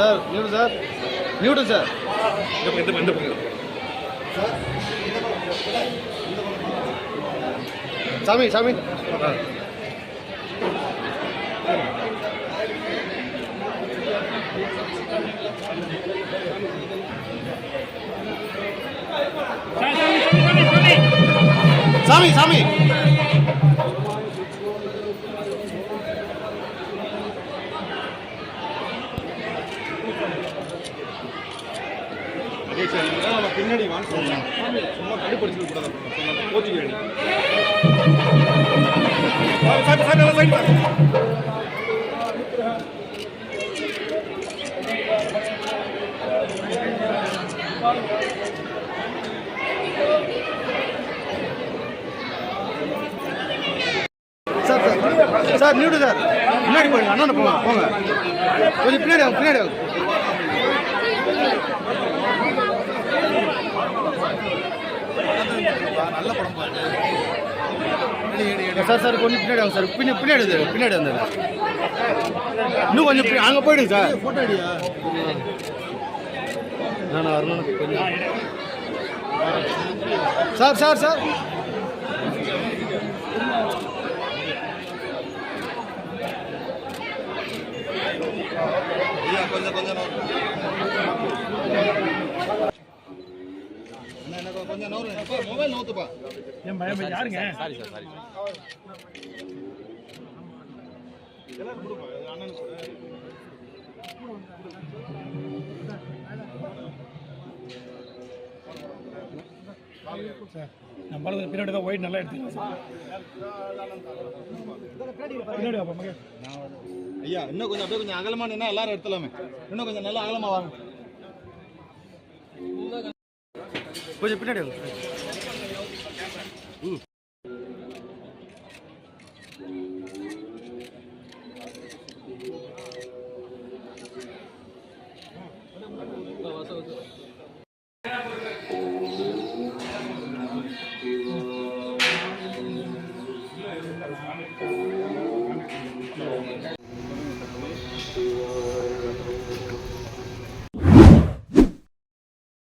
Sir நியூடு sir. நியூடு sir. சாமி சாமி. சாமி சாமி. பின்னாடி வாங்க சும்மா கண்டுபிடிச்சு கூடாது கோச்சிக்க சார் சார் சார் நியூடு சார் பின்னாடி போயிடுங்க அண்ணா போங்க போங்க கொஞ்சம் பின்னாடி பின்னாடி நல்ல படம் சார் சார் கொஞ்சம் பின்னாடி வாங்க சார். பின்னாடி பின்னாடி பின்னாடி வந்தது இன்னும் கொஞ்சம் அங்கே போயிடுங்க சார். ஃபோட்டோ அடியா நான் வரணும் கொஞ்சம். Sir sir sir. கொஞ்சம் கொஞ்சம். யாருங்க? நம்ம படத்துக்கு பின்னாடி தான் ஒயிட் நல்லா எடுத்துக்கலாம் சார். பின்னாடி வாப்பா மகன் ஐயா இன்னும் கொஞ்சம் அப்படியே கொஞ்சம் அகலமா நின்னா எல்லாரும் எடுத்துலாமே இன்னும் கொஞ்சம் நல்லா அகலமா வாங்க. கொஞ்சம் பின்னாடி வாங்க. ம்